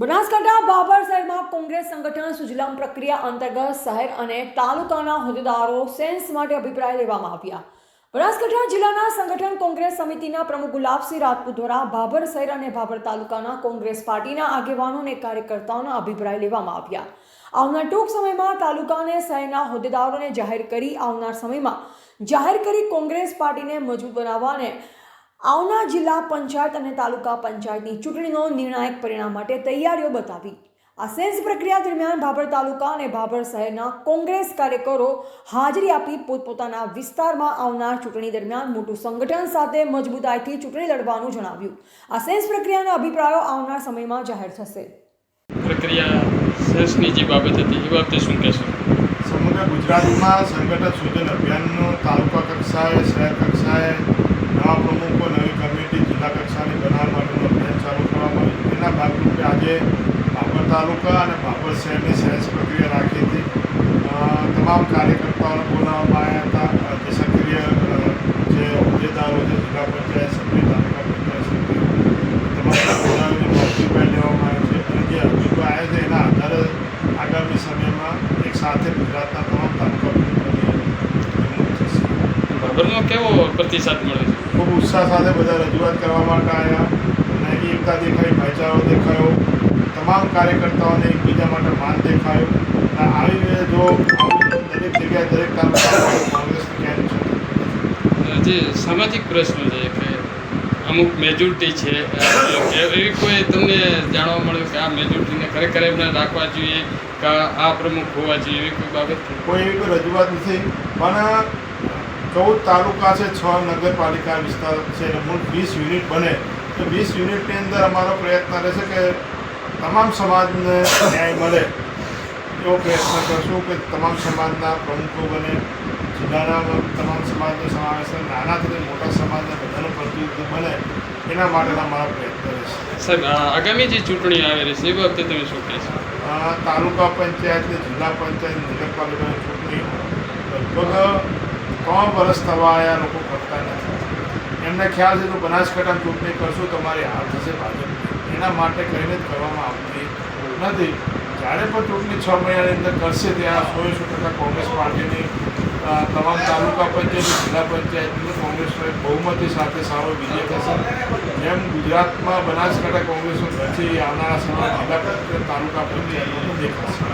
બનાસકાંઠા બાબર શહેરમાં કોંગ્રેસ સંગઠન સુજલામ પ્રક્રિયા અંતર્ગત શહેર અને તાલુકાના હોદ્દેદારો સેન્સ માટે અભિપ્રાય લેવામાં આવ્યા. બનાસકાંઠા જિલ્લાના સંગઠન કોંગ્રેસ સમિતિના પ્રમુખ ગુલાબસિંહ રાજપૂત દ્વારા ભાભર શહેર અને ભાભર તાલુકાના કોંગ્રેસ પાર્ટીના આગેવાનો અને કાર્યકર્તાઓના અભિપ્રાય લેવામાં આવ્યા. આવનાર ટૂંક સમયમાં તાલુકા અને શહેરના હોદ્દેદારોને જાહેર કરી આવનાર સમયમાં જાહેર કરી કોંગ્રેસ પાર્ટીને મજબૂત બનાવવા આવનાર જિલ્લા પંચાયત અને તાલુકા પંચાયતની ચૂંટણીનો નિર્ણાયક પરિણામ માટે તૈયારીઓ બતાવી. આ સેન્સ પ્રક્રિયા દરમિયાન ભાભર તાલુકા અને ભાભર શહેરના કોંગ્રેસ કાર્યકરો હાજરી આપી પોતપોતાના વિસ્તારમાં આવનાર ચૂંટણી દરમિયાન મોટું સંગઠન સાથે મજબૂતાઈથી ચૂંટણી લડવાનું જણાવ્યું. આ સેન્સ પ્રક્રિયાના અભિપ્રાયો આવનાર સમયમાં જાહેર થશે. પ્રક્રિયા સેન્સની જે બાબત હતી એ બાબતે શું કહેશો? સમગ્ર ગુજરાતમાં સંગઠન સૂચન અભિયાનનો તાલુકા કક્ષાએ શહેર કક્ષાએ નવા પ્રમુખો નવી કમિટી જિલ્લા કક્ષાની બનાવવા માટેનો અભિયાન ચાલુ કરવામાં આવ્યું. તેના ભાગરૂપે આજે બાબર તાલુકા અને બાબર શહેરની સહેજ પ્રક્રિયા રાખી હતી. તમામ કાર્યકર્તાઓને બોલાવવામાં આવ્યા હતા. જે સક્રિય જે હોદ્દેદારો છે જિલ્લા પંચાયત સભ્ય, તાલુકા પંચાયત સભ્ય તમામ બોલાવીને અભિપ્રાય લેવામાં આવ્યો છે. અને જે અભિપ્રાય આવ્યો છે એના આધારે આગામી સમયમાં એક સાથે ગુજરાતના તમામ તાલુકા પંચાયતની નિમણૂક થશે કેવો પ્રતિસાદ મળે છે? ખૂબ ઉત્સાહ સાથે બધા રજૂઆત કરવા માટે આવ્યા અને એકતા દેખાઈ ભાઈચારો દેખાયો. તમામ કાર્યકર્તાઓને એકબીજા માટે માન દેખાયો. અને આવી રીતે જો દરેક જગ્યાએ દરેક છે જે સામાજિક પ્રશ્નો છે કે અમુક મેજોરિટી છે એવી કોઈ તમને જાણવા મળ્યું કે આ મેજોરિટીને ખરેખર એમને રાખવા જોઈએ કે આ પ્રમુખ હોવા જોઈએ એવી કોઈ બાબત? કોઈ એવી કોઈ રજૂઆત નથી. પણ ચૌદ તાલુકા છે છ નગરપાલિકા વિસ્તાર છે અને મૂળ વીસ યુનિટ બને. તો વીસ યુનિટની અંદર અમારો પ્રયત્ન રહેશે કે તમામ સમાજને ન્યાય મળે. એવો પ્રયત્ન કરશું કે તમામ સમાજના પ્રમુખો બને જિલ્લાના તમામ સમાજનો સમાવેશ નાનાથી મોટા સમાજના બધાનું પ્રતિનિધિત્વ બને. એના માટેના મારા પ્રયત્ન રહેશે. સાહેબ આગામી જે ચૂંટણી આવી રહી છે એ વખતે તમે શું કહેશો? તાલુકા પંચાયત જિલ્લા પંચાયત નગરપાલિકાની ચૂંટણી લગભગ ત્રણ વર્ષ થવા આવ્યા લોકો કરતા નથી. એમને ખ્યાલ છે તો બનાસકાંઠા ચૂંટણી કરશું, તમારી મારી હાર થશે ભાજપ. એના માટે કરીને જ કરવામાં આવતી નથી. જ્યારે પણ ચૂંટણી છ મહિનાની અંદર કરશે, ત્યાં સો સો ટકા કોંગ્રેસ પાર્ટીની તમામ તાલુકા પંચાયત, જિલ્લા પંચાયતની કોંગ્રેસનો બહુમતી સાથે સારો વિજય થશે. જેમ ગુજરાતમાં બનાસકાંઠા કોંગ્રેસ પછી આવનારા સમયમાં જિલ્લા પંચાયત, તાલુકા પંચાયતનો દેખાશે.